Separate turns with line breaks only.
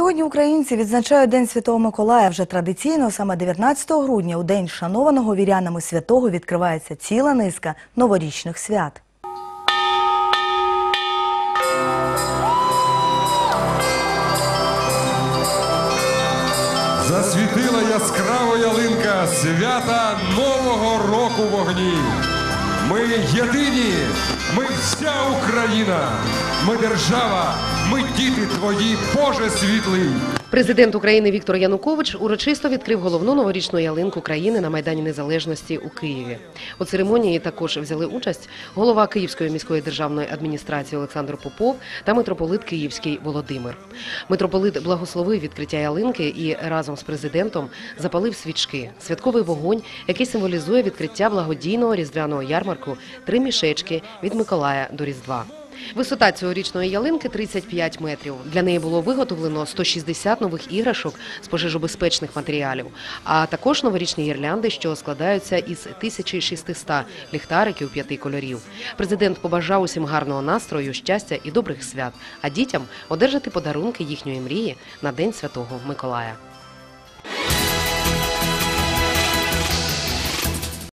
Сьогодні українці відзначають День Святого Миколая. Вже традиційно, саме 19 грудня, у день шанованого вірянами святого, відкривається ціла низка новорічних свят.
Засвітила яскрава ялинка свята Нового року вогні. Ми єдині, ми вся Україна, ми держава, ми діти твої, Боже світлий.
Президент України Віктор Янукович урочисто відкрив головну новорічну ялинку країни на Майдані Незалежності у Києві. У церемонії також взяли участь голова Київської міської державної адміністрації Олександр Попов та митрополит Київський Володимир. Митрополит благословив відкриття ялинки і разом з президентом запалив свічки, святковий вогонь, який символізує відкриття благодійного різдвяного ярмарку Три мішечки від Миколая до Різдва. Висота цьогорічної ялинки 35 метрів. Для неї було виготовлено 160 нових іграшок з пожежобезпечних матеріалів, а також новорічні гірлянди, що складаються із 1600 ліхтариків п'яти кольорів. Президент побажав усім гарного настрою, щастя і добрих свят, а дітям одержати подарунки їхньої мрії на День Святого Миколая.